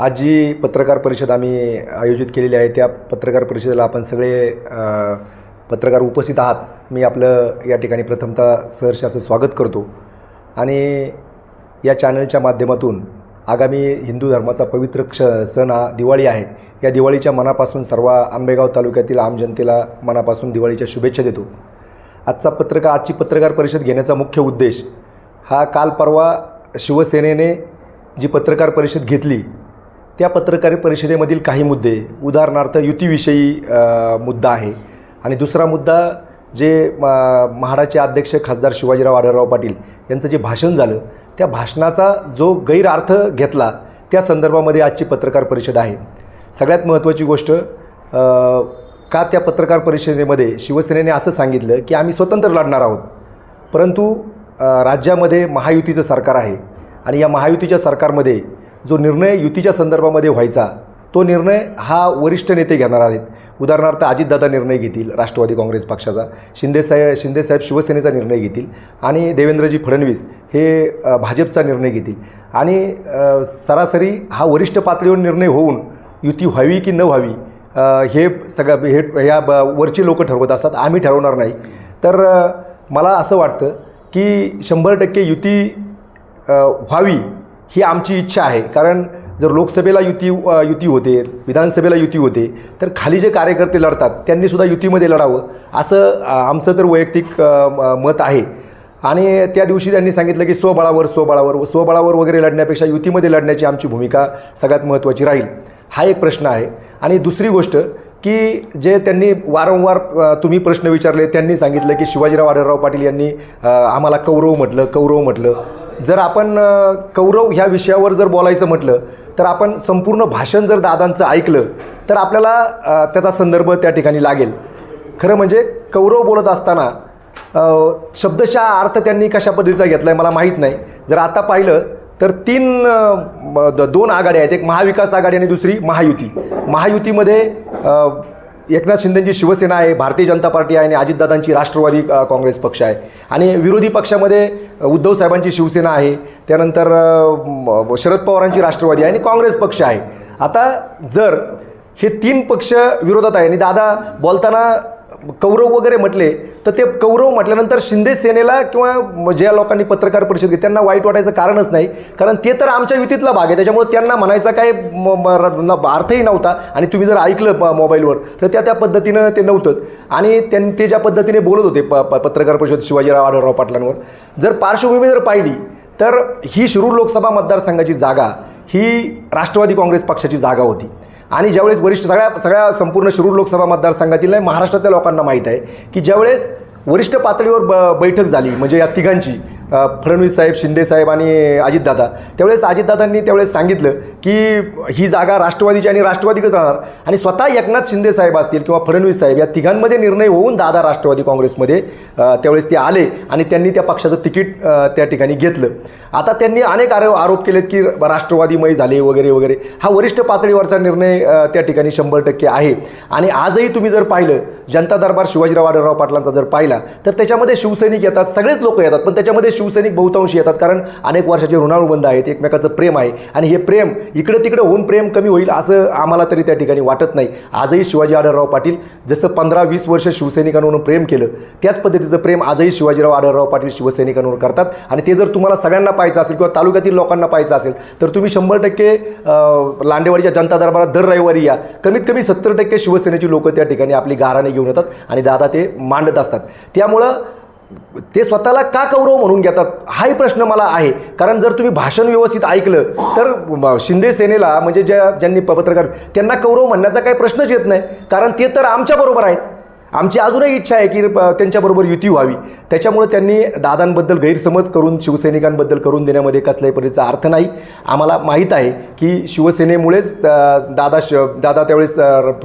आज जी पत्रकार परिषद आम्ही आयोजित केलेली आहे त्या पत्रकार परिषदेला आपण सगळे पत्रकार उपस्थित आहात. मी आपलं या ठिकाणी प्रथमतः सहर्ष असं स्वागत करतो. आणि या चॅनलच्या माध्यमातून आगामी हिंदू धर्माचा पवित्र क्ष सण हा दिवाळी आहे. या दिवाळीच्या मनापासून सर्व आंबेगाव तालुक्यातील आम जनतेला मनापासून दिवाळीच्या शुभेच्छा देतो. आजचा पत्रकार आजची पत्रकार परिषद घेण्याचा मुख्य उद्देश हा काल परवा शिवसेनेने जी पत्रकार परिषद घेतली त्या पत्रकार परिषदेमधील काही मुद्दे उदाहरणार्थ युतीविषयी मुद्दा आहे. आणि दुसरा मुद्दा जे म्हाडाचे अध्यक्ष खासदार शिवाजीराव आढळराव पाटील यांचं जे भाषण झालं त्या भाषणाचा जो गैरअर्थ घेतला त्या संदर्भामध्ये आजची पत्रकार परिषद आहे. सगळ्यात महत्त्वाची गोष्ट का त्या पत्रकार परिषदेमध्ये शिवसेनेने असं सांगितलं की आम्ही स्वतंत्र लढणार आहोत? परंतु राज्यामध्ये महायुतीचं सरकार आहे आणि या महायुतीच्या सरकारमध्ये जो निर्णय युतीच्या संदर्भामध्ये व्हायचा तो निर्णय हा वरिष्ठ नेते घेणार आहेत. उदाहरणार्थ अजितदादा निर्णय घेतील राष्ट्रवादी काँग्रेस पक्षाचा. शिंदेसाहेब शिंदेसाहेब शिवसेनेचा निर्णय घेतील आणि देवेंद्रजी फडणवीस हे भाजपचा निर्णय घेतील. आणि सरासरी हा वरिष्ठ पातळीवर निर्णय होऊन युती व्हावी की न व्हावी हे सगळं हे ह्या ब वरची लोक ठरवत असतात. आम्ही ठरवणार नाही. तर मला असं वाटतं की शंभर टक्के युती व्हावी ही आमची इच्छा आहे. कारण जर लोकसभेला युती युती होते विधानसभेला युती होते तर खाली जे कार्यकर्ते लढतात त्यांनीसुद्धा युतीमध्ये लढावं. असं आमचं तर वैयक्तिक म- मत आहे. आणि त्या दिवशी त्यांनी सांगितलं की स्वबळावर स्वबळावर व स्वबळावर वगैरे लढण्यापेक्षा युतीमध्ये लढण्याची आमची भूमिका सगळ्यात महत्त्वाची राहील. हा एक प्रश्न आहे. आणि दुसरी गोष्ट की जे त्यांनी वारंवार तुम्ही प्रश्न विचारले त्यांनी सांगितलं की शिवाजीराव आढळराव पाटील यांनी आम्हाला कौरव म्हटलं कौरव म्हटलं. जर आपण कौरव ह्या विषयावर जर बोलायचं म्हटलं तर आपण संपूर्ण भाषण जर दादांचं ऐकलं तर आपल्याला त्याचा संदर्भ त्या ठिकाणी लागेल. खरं म्हणजे कौरव बोलत असताना शब्दशः अर्थ त्यांनी कशा पद्धतीचा घेतला आहे मला माहीत नाही. जर आता पाहिलं तर तीन द- दोन आघाड्या आहेत. एक महाविकास आघाडी आणि दुसरी महायुती. महायुतीमध्ये एकनाथ शिंदेची शिवसेना आहे भारतीय जनता पार्टी आहे आणि अजितदादांची राष्ट्रवादी काँग्रेस पक्ष आहे. आणि विरोधी पक्षामध्ये उद्धव साहेबांची शिवसेना आहे. त्यानंतर शरद पवारांची राष्ट्रवादी आहे आणि काँग्रेस पक्ष आहे. आता जर हे तीन पक्ष विरोधात आहे आणि दादा बोलताना कौरव वगैरे म्हटले तर ते कौरव म्हटल्यानंतर शिंदे सेनेला किंवा ज्या लोकांनी पत्रकार परिषद घेतली त्यांना वाईट वाटायचं कारणच नाही. कारण ते तर आमच्या युतीतला भाग आहे त्याच्यामुळे त्यांना म्हणायचा काय म- अर्थही नव्हता. आणि तुम्ही जर ऐकलं मोबाईलवर तर त्या त्या पद्धतीनं ते नव्हतं. आणि त्यां ते ज्या पद्धतीने बोलत होते प प- पत्रकार परिषद शिवाजीराव आढळराव पाटलांवर जर पार्श्वभूमी जर पाहिली तर ही शिरूर लोकसभा मतदारसंघाची जागा ही राष्ट्रवादी काँग्रेस पक्षाची जागा होती. आणि ज्यावेळेस वरिष्ठ सगळ्या सगळ्या संपूर्ण शिरूर लोकसभा मतदारसंघातील नाही, महाराष्ट्रातल्या लोकांना माहीत आहे की ज्यावेळेस वरिष्ठ पातळीवर ब बैठक झाली म्हणजे या तिघांची फडणवीस साहेब शिंदे साहेब आणि अजितदादा त्यावेळेस अजितदादांनी त्यावेळेस सांगितलं की ही जागा राष्ट्रवादीची आणि राष्ट्रवादीकडे राहणार. आणि स्वतः एकनाथ शिंदे साहेब असतील किंवा फडणवीस साहेब या तिघांमध्ये निर्णय होऊन दादा राष्ट्रवादी काँग्रेसमध्ये त्यावेळेस ते आले आणि त्यांनी त्या पक्षाचं तिकीट त्या ठिकाणी घेतलं. आता त्यांनी अनेक आरोप आरोप केलेत की राष्ट्रवादीमय झाले वगैरे वगैरे. हा वरिष्ठ पातळीवरचा निर्णय त्या ठिकाणी शंभर टक्के आहे. आणि आजही तुम्ही जर पाहिलं जनता दरबार शिवाजीराव आढळराव पाटलांचा जर पाहिला तर त्याच्यामध्ये शिवसैनिक येतात सगळेच लोक येतात पण त्याच्यामध्ये शिवसैनिक बहुतांशी येतात कारण अनेक वर्षाचे ऋणानुबंध आहेत एकमेकाचं प्रेम आहे. आणि हे प्रेम इकडं तिकडं होऊन प्रेम कमी होईल असं आम्हाला तरी त्या ठिकाणी वाटत नाही. आजही शिवाजी आढळराव पाटील जसं पंधरा वीस वर्ष शिवसैनिकांवरून प्रेम केलं त्याच पद्धतीचं प्रेम आजही शिवाजीराव आढळराव पाटील शिवसैनिकांवर करतात. आणि ते जर तुम्हाला सगळ्यांना पाहायचं असेल किंवा तालुक्यातील लोकांना पाहायचं असेल तर तुम्ही शंभर टक्के लांडेवाडीच्या जनता दरबारात दर रविवारी या. कमीत कमी सत्तर टक्के शिवसेनेची लोकं त्या ठिकाणी आपली गाराने घेऊन येतात आणि दादा ते मांडत असतात. त्यामुळं ते स्वतःला का कौरव म्हणून घेतात? हाही प्रश्न मला आहे. कारण जर तुम्ही भाषण व्यवस्थित ऐकलं तर शिंदे सेनेला म्हणजे ज्या ज्यांनी पत्रकार त्यांना कौरव म्हणण्याचा काही प्रश्नच येत नाही. कारण ते तर आमच्याबरोबर आहेत. आमची अजूनही इच्छा आहे की त्यांच्याबरोबर युती व्हावी. त्याच्यामुळे त्यांनी दादांबद्दल गैरसमज करून शिवसैनिकांबद्दल करून देण्यामध्ये कसल्याही परीचा अर्थ नाही. आम्हाला माहीत आहे की शिवसेनेमुळेच दादा श दादा त्यावेळेस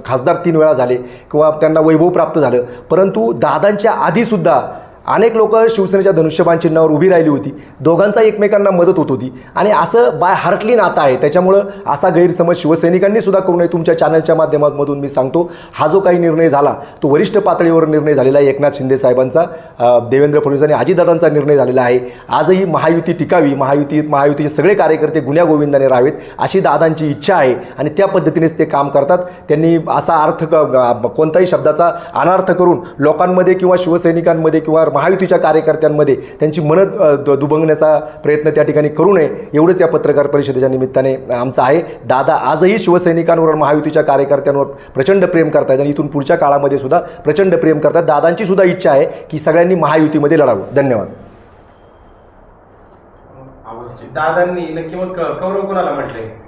खासदार तीन वेळा झाले किंवा त्यांना वैभव प्राप्त झालं. परंतु दादांच्या आधीसुद्धा अनेक लोक शिवसेनेच्या धनुष्यबाण चिन्हावर उभी राहिली होती. दोघांचा एकमेकांना मदत होत होती. आणि असं बाय हार्टली नातं आहे. त्याच्यामुळं असा गैरसमज शिवसैनिकांनी सुद्धा करू नये. तुमच्या चॅनलच्या माध्यमातून मी सांगतो हा जो काही निर्णय झाला तो वरिष्ठ पातळीवर निर्णय झालेला आहे. एकनाथ शिंदे साहेबांचा देवेंद्र फडणवीस आणि अजितदादांचा निर्णय झालेला आहे. आजही महायुती टिकावी. महायुती महायुतीचे सगळे कार्यकर्ते गुन्ह्या गोविंदाने राहावेत अशी दादांची इच्छा आहे. आणि त्या पद्धतीनेच ते काम करतात. त्यांनी असा अर्थ क- कोणताही शब्दाचा अनार्थ करून लोकांमध्ये किंवा शिवसैनिकांमध्ये किंवा महायुतीच्या कार्यकर्त्यांमध्ये त्यांची मनत द- दुभंगण्याचा प्रयत्न त्या ठिकाणी करू नये एवढंच या पत्रकार परिषदेच्या निमित्ताने आमचं आहे. दादा आजही शिवसैनिकांवर महायुतीच्या कार्यकर्त्यांवर प्रचंड प्रेम करतायत आणि इथून पुढच्या काळामध्ये सुद्धा प्रचंड प्रेम करतात. दादांची सुद्धा इच्छा आहे की सगळ्यांनी महायुतीमध्ये लढावं. धन्यवाद. दादांनी नक्की मग कौरव कोणाला म्हटले?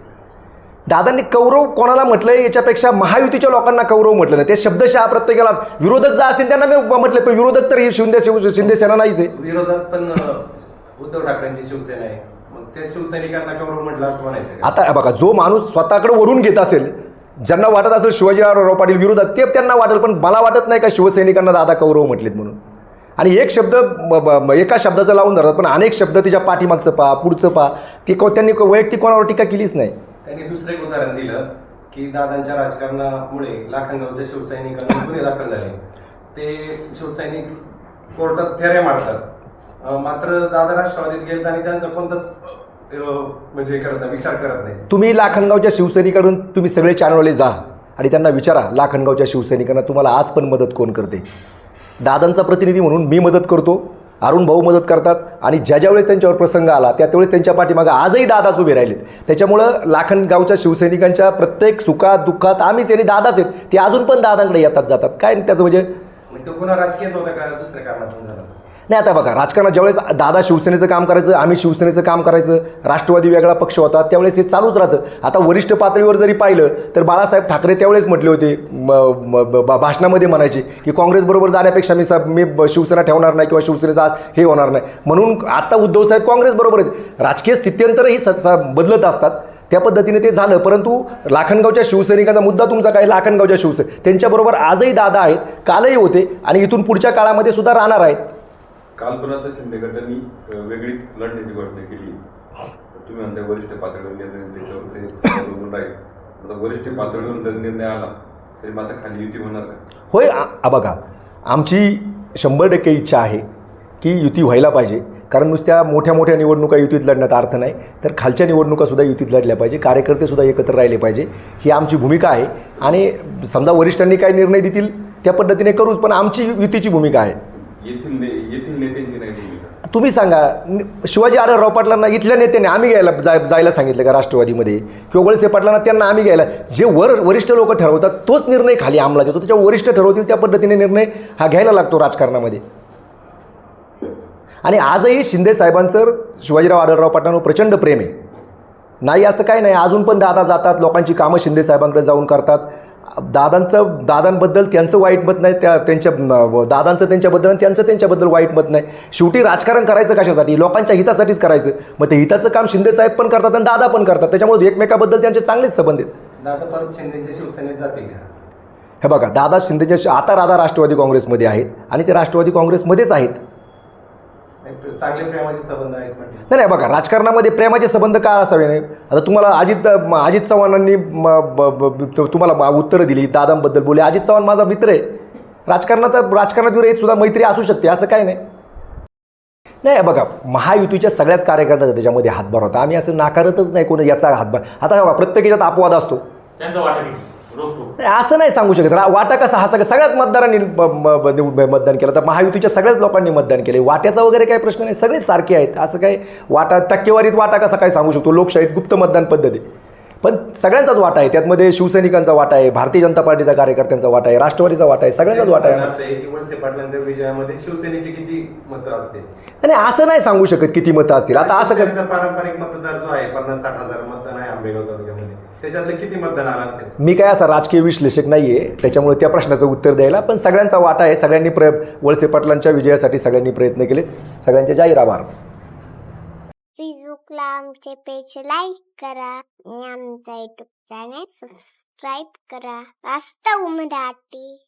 दादांनी कौरव कोणाला म्हटलंय? याच्यापेक्षा महायुतीच्या लोकांना कौरव म्हटलं नाही ते शब्दशः प्रत्येकाला विरोधक जे असतील त्यांना मी म्हटलं पण विरोधक तर ही शिंदे शिंदे सेना नाहीच आहे. विरोधात पण उद्धव ठाकरेंची शिवसेना आहे. मग त्या शिवसैनिकांना कौरव म्हटलं असं म्हणायचं का? आता बघा जो माणूस स्वतःकडे वरून घेत असेल ज्यांना वाटत असेल शिवाजीराव पाटील विरोधात ते त्यांना वाटेल पण मला वाटत नाही का शिवसैनिकांना दादा कौरव म्हटलेत म्हणून. आणि एक शब्द एका शब्दाचं लावून धरतात पण अनेक शब्द तिच्या पाठीमागचं पहा पुढचं पहा. ते को- त्यांनी वैयक्तिक कोणावर टीका केलीच नाही. त्यांनी दुसरं एक उदाहरण दिलं की दादांच्या राजकारणामुळे लाखनगावच्या शिवसैनिकांना गुन्हे दाखल झाले. ते शिवसैनिक कोर्टात फेऱ्या मारतात. मात्र दादा राष्ट्रवादीत गेले आणि त्यांचा कोणताच म्हणजे हे करत नाही विचार करत नाही. तुम्ही लाखनगावच्या शिवसैनिकाकडून तुम्ही सगळे चॅनलवाले जा आणि त्यांना विचारा लाखनगावच्या शिवसैनिकांना तुम्हाला आज पण मदत कोण करते? दादांचा प्रतिनिधी म्हणून मी मदत करतो. अरुण भाऊ मदत करतात आणि ज्या ज्यावेळी त्यांच्यावर प्रसंग आला त्या त्यावेळेस त्यांच्या पाठीमागं आजही दादाच उभे राहिलेत. त्याच्यामुळं लाखनगावच्या शिवसैनिकांच्या प्रत्येक सुखात दुःखात आम्हीच आणि दादाच आहेत. ते अजून पण दादांकडे येतात जातात. काय त्याचं म्हणजे, म्हणजे राजकीय दुसऱ्या कारणातून झाला? नाही आता बघा राजकारणात ज्यावेळेस दादा शिवसेनेचं काम करायचं आम्ही शिवसेनेचं काम करायचं राष्ट्रवादी वेगळा पक्ष होता त्यावेळेस हे चालूच राहतं. आता वरिष्ठ पातळीवर जरी पाहिलं तर बाळासाहेब ठाकरे त्यावेळेस म्हटले होते म- ब- भाषणामध्ये म्हणायचे की काँग्रेसबरोबर जाण्यापेक्षा मी सा मी शिवसेना ठेवणार नाही किंवा शिवसेनेचा आज हे होणार नाही. म्हणून आता उद्धव साहेब काँग्रेसबरोबर आहेत. राजकीय स्थित्यंतरही स स- बदलत असतात. त्या पद्धतीने ते झालं परंतु लाखनगावच्या शिवसैनिकांचा मुद्दा तुमचा काय? लाखनगावच्या शिवसैनिक त्यांच्याबरोबर आजही दादा आहेत कालही होते आणि इथून पुढच्या काळामध्ये सुद्धा राहणार आहेत. काल पण आता शिंदे गटांनी वेगळीच लढण्याची घोषणा केली. तुम्ही म्हणता वरिष्ठ पातळीवर निर्णय त्याच्यावर ते अवलंबून राहील. आता वरिष्ठ पातळीवर जर निर्णय आला तरी मग आता खाली युती होणार का? होय आ बघा आमची शंभर टक्के इच्छा आहे की युती व्हायला पाहिजे. कारण नुसत्या मोठ्या मोठ्या निवडणुका युतीत लढण्यात अर्थ नाही तर खालच्या निवडणुकासुद्धा युतीत लढल्या पाहिजे. कार्यकर्तेसुद्धा एकत्र राहिले पाहिजे. ही आमची भूमिका आहे. आणि समजा वरिष्ठांनी काय निर्णय देतील त्या पद्धतीने करूच पण आमची युतीची भूमिका आहे. येथील ने येथील नेत्यांची नाही भूमिका. तुम्ही सांगा नि- शिवाजी आढळराव पाटलांना इथल्या नेत्याने आम्ही घ्यायला जाय जायला सांगितलं का राष्ट्रवादीमध्ये? किंवा वळसे पाटलांना त्यांना आम्ही घ्यायला जे वर वरिष्ठ लोक ठरवतात तोच निर्णय खाली अंमलात येतो त्याच्या वरिष्ठ ठरवतील त्या पद्धतीने निर्णय हा घ्यायला लागतो राजकारणामध्ये. आणि आजही शिंदे साहेबांचं शिवाजीराव आढळराव पाटलांवर प्रचंड प्रेम आहे. नाही असं काही नाही. अजून पण दादा जातात लोकांची कामं शिंदे साहेबांकडे जाऊन करतात. दादांचं दादांबद्दल त्यांचं वाईट मत नाही त्या त्यांच्या दादांचं त्यांच्याबद्दल आणि त्यांचं त्यांच्याबद्दल वाईट मत नाही. शेवटी राजकारण करायचं कशासाठी? लोकांच्या हितासाठीच करायचं. मग ते हिताचं काम शिंदे साहेब पण करतात आणि दादा पण करतात. त्याच्यामुळे एकमेकाबद्दल त्यांचे चांगलेच संबंध आहेत. दादा परत शिंदेच्या शिवसेनेत जातील हे बघा दादा शिंदेच्या आता दादा राष्ट्रवादी काँग्रेसमध्ये आहेत आणि ते राष्ट्रवादी काँग्रेसमध्येच आहेत. चांगले प्रेमाचे संबंध आहेत म्हटले. नाही नाही बघा राजकारणामध्ये प्रेमाचे संबंध का असावे नाही? आता तुम्हाला अजित म- अजित चव्हाणांनी म- ब- ब- ब- तुम्हाला ब- उत्तरं दिली दादांबद्दल बोलले. अजित चव्हाण माझा मित्र आहे. राजकारणात राजकारणात विरहित सुद्धा मैत्री असू शकते असं काय नाही. नाही बघा महायुतीच्या सगळ्याच कार्यकर्त्याचा त्याच्यामध्ये हातभार होता. आम्ही असं नाकारतच नाही कोणी याचा हातभार. आता बघा प्रत्येकाच्यात अपवाद असतो. त्यांचा नाही असं नाही सांगू शकत. वाटा कसा? हा सगळं सगळ्याच मतदारांनी मतदान केलं. तर महायुतीच्या सगळ्याच लोकांनी मतदान केले. वाट्याचा वगैरे काही प्रश्न नाही. सगळेच सारखे आहेत. असं काही वाटा टक्केवारीत वाटा कसा काय सांगू शकतो? लोकशाहीत गुप्त मतदान पद्धती. पण सगळ्यांचाच वाटा आहे. त्यातमध्ये शिवसैनिकांचा वाटा आहे. भारतीय जनता पार्टीच्या कार्यकर्त्यांचा वाटा आहे. राष्ट्रवादीचा वाटा आहे. सगळ्यांचाच वाटा आहे. विजयामध्ये शिवसेनेची किती मतं असते आणि असं नाही सांगू शकत किती मतं असतील. आता असं पारंपरिक मतदार जो आहे पन्नास साठ हजार मतदान आहे आंबेगाव तालुक्यामध्ये. त्याच्यातलं किती मतदान आलं असेल? मी काय असा राजकीय विश्लेषक नाही आहे त्याच्यामुळे त्या प्रश्नाचं उत्तर द्यायला पण सगळ्यांचा वाटा आहे. सगळ्यांनी प्र वळसे पाटलांच्या विजयासाठी सगळ्यांनी प्रयत्न केलेत सगळ्यांचे जाहीर आभार फेसबुकला आमचे पेज लाईक करा आणि आमचा युट्यूब चॅनेल सबस्क्राईब करा. वास्तव मराठी.